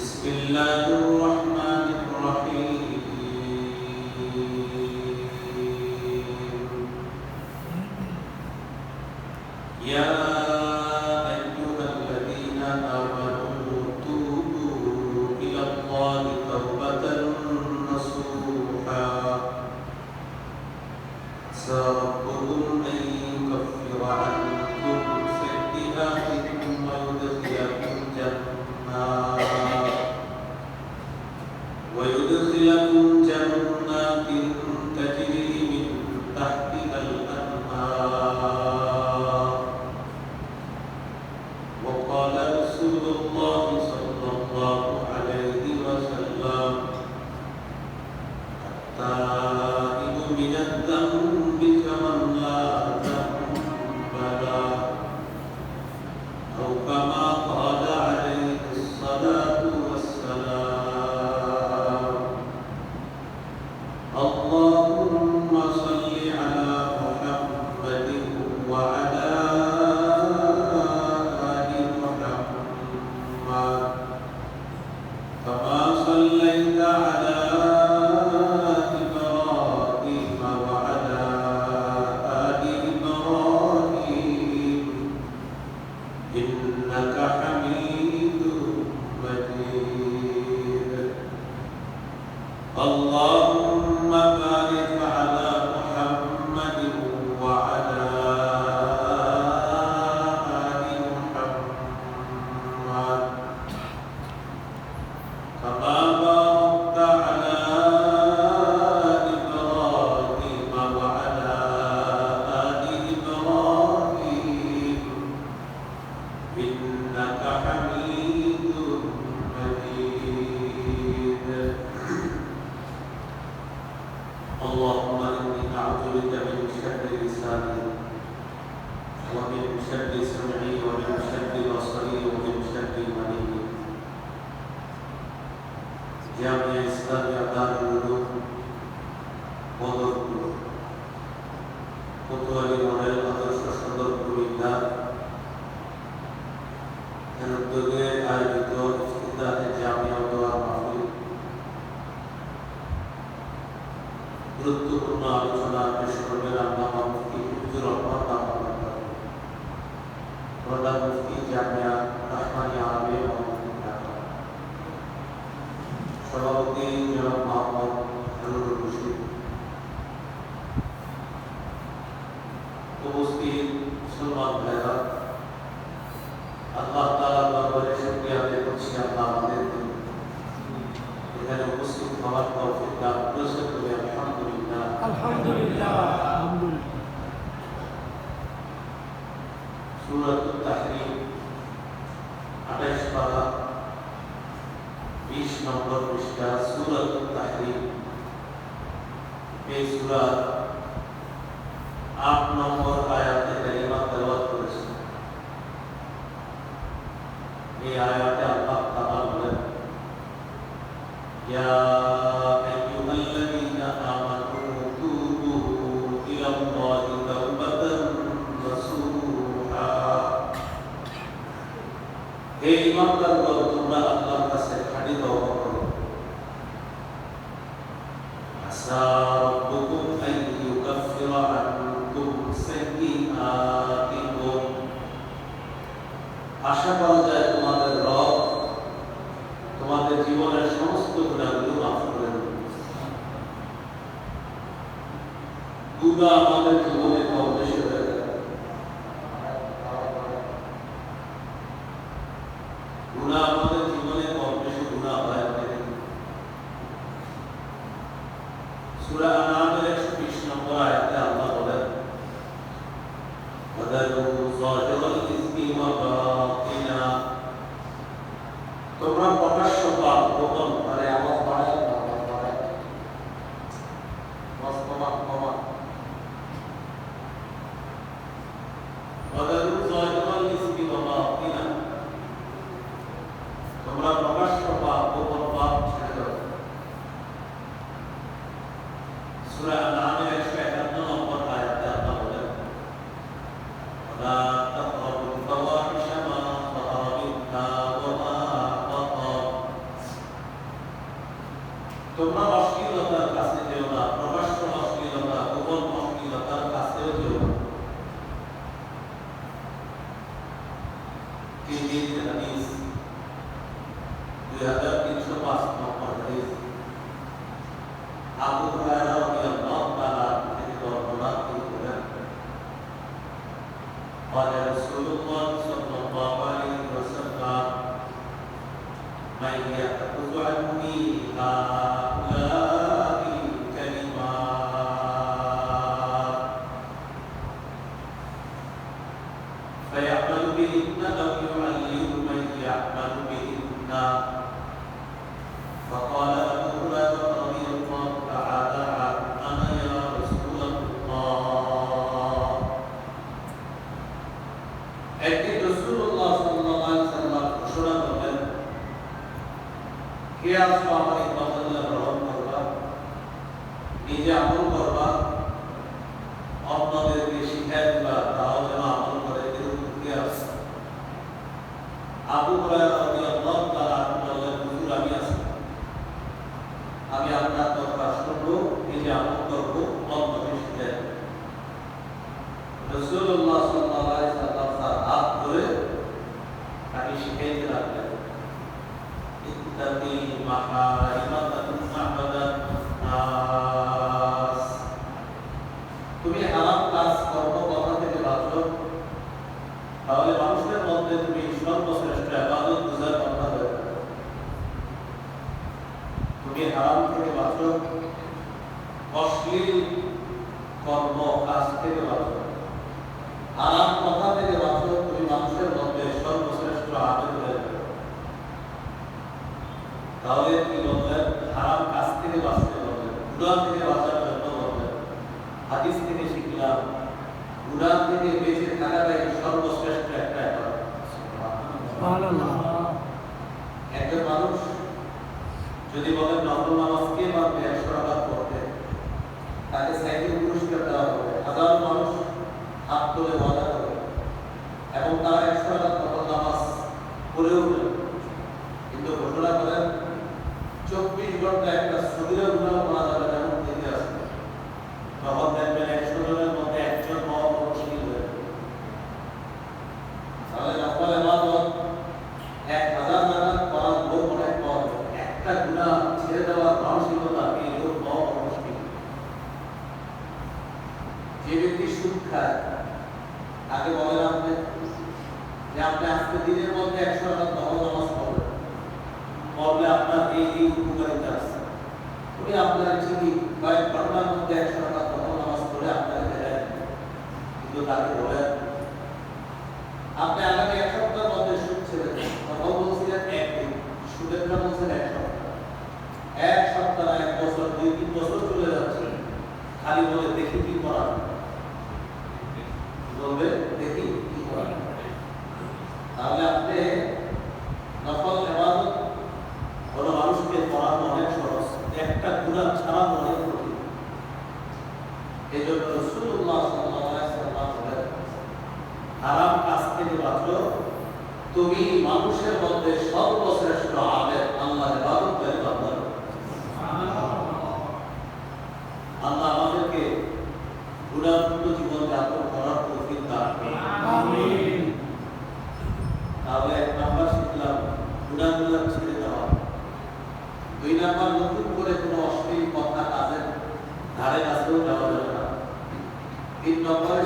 بسم الله الرحمن الرحيم. يا أيها الذين آمنوا توبوا إلى الله توبة نصوحا. عسى ربكم أن يكفر عنكم আল্লাহ Jamia Islamia Darul Uloom Badarpur Kotwali model আদর্শ সদর কুমিল্লা এর উদ্যোগে আয়োজিত ইফতিদাহে জামিয়া গুরুত্বপূর্ণ আলোচনা सभापति जनाब मोहम्मद रशीद उसकी शुरुआत भाईरा এই সূরা 8 নম্বর আয়াতে কারিমা তেলাওয়াত করেছে। এই আয়াতে আল্লাহ তাআলা বলেন, ইয়া আইয়ুহাল্লাযীনা আমানু তুবু ইলাল্লাহি তাওবাতান নাসুহা। হে ইমানদারগণ তোমরা আল্লাহর কাছে খাঁটি তওবা করো। আসা দুটা আমাদের জীবনে কম বেশি হয়ে গেল গুণা আমাদের জীবনে কম বেশি গুণা হয় সুরা নামের একশো বিশ নম্বর আয়াতে আল্লাহ তোমরা Yeah, that ক্রিয়া আমাদের গ্রহণ করবা? নিজে আমল করবা? অশ্লীল কর্ম কাজ থেকে বাঁচো। হারাম কথা থেকে বাঁচো তুমি মানুষের মধ্যে সর্বশ্রেষ্ঠ আবেদ হয়ে যাবে। তাহলে কি বললেন হারাম কাজ থেকে বাঁচতে বললেন গুণা থেকে বাঁচার জন্য বললেন হাদিস থেকে শিখলাম গুণা থেকে বেঁচে থাকাটাই সর্বশ্রেষ্ঠ একটা একজন মানুষ যদি বলেন নফল নামাজ কে পড়তে তাকে সাইকেল পুরস্কার দেওয়া হবে। হাজার মানুষ হাত তুলে বাধা করে। এবং তারা একশো হাজার নফল নামাজ উঠলেন কিন্তু ঘোষণা করেন, চব্বিশ ঘণ্টা একটা সুবিধা করা যাবে না এমন দিকে আছে তখন দেখবেন একশো জনের মধ্যে একজন হওয়া বড় মুশকিল হয়ে যাবে। তাহলে নফল ইবাদত এক হাজার টাকা করার লোক অনেক কম একটা গুণা ছেড়ে দেওয়ার মানসিকতা এই লোক পাওয়া বড় মুশকিল যে ব্যক্তি সুদ তাকে বলেন আপনি, যে আপনি আজকে দিনের মধ্যে একশো টাকা দহল নামাজ পড়বেন। পড়লে আপনার এই এই উপকারিতা আছে। উনি আপনার ঠিকই কয়েক ঘণ্টার মধ্যে একশো টাকা দহল নামাজ পড়ে আপনাকে দেয় কিন্তু তাকে বলেন, আপনি আগামী এক সপ্তাহের মধ্যে সুদ ছেড়ে দেন কথাও বলছিলেন একদিন সুদের দাম বলছেন এক সপ্তাহ এক সপ্তাহ এক বছর দুই তিন বছর চলে যাচ্ছে খালি বলে দেখি কি করা যায়। বলবে দেখি কি করা যায়। তাহলে আপনি নফল ইবাদত কোনো মানুষকে পড়ানো অনেক সহজ একটা গুণা ছাড়ানো অনেক কঠিন এই জন্য রসুল্লাহ সাল্লাল্লাহু আলাইহি সাল্লাম বলেন হারাম কাজ থেকে বাঁচো তুমি মানুষের মধ্যে সর্বশ্রেষ্ঠ আবেদ আল্লাহ ইবাদত করে বান্দা আল্লাহ আমাদেরকে গুণামুক্ত জীবন যাপন করার তৌফিক দান আমিন। তাহলে এক নাম্বার শিখলাম গুণাগুলো ছেড়ে দেওয়া। দুই নাম্বার নতুন করে কোনো অশ্লীল কথা কাজের ধারে কাছেও যাওয়া তিন নম্বরে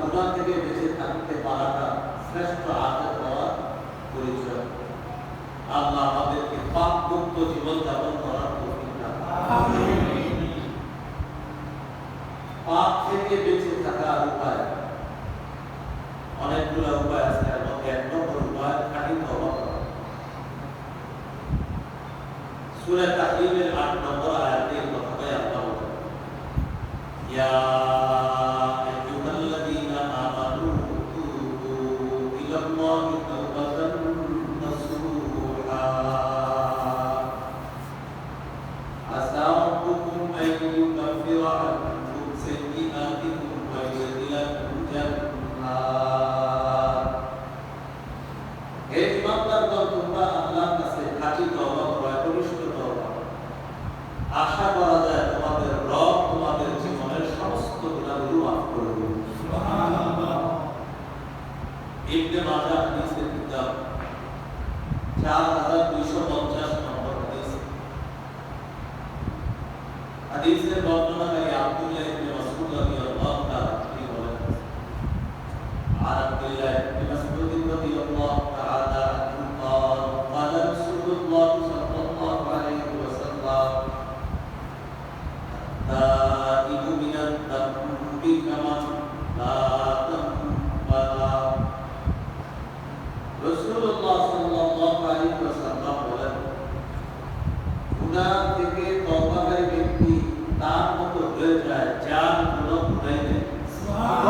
গুণা থেকে বেঁচে থাকতে পারাটা শ্রেষ্ঠ হওয়ার পরিচয়। আল্লাহ আমাদেরকে পাপ মুক্ত জীবন যাপন করার। আমিন পাপ থেকে বেঁচে থাকার উপায়। অনেকগুলো উপায় আছে এর মধ্যে এক নম্বর উপায় খাঁটি করা। সূরা 8 নম্বর আয়াতে এই কথাটাই আল্লাহ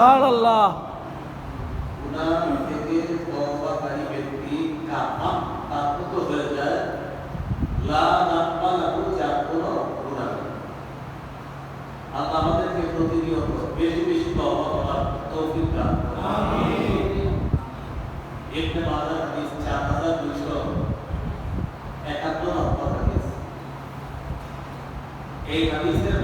নেই আল্লাহ প্রতিনিয়ত বেশি বেশি তওবা করার তৌফিক দান ইবনে মাজাহ হাদিস 4271 নম্বর হাদিস এই হাদিসের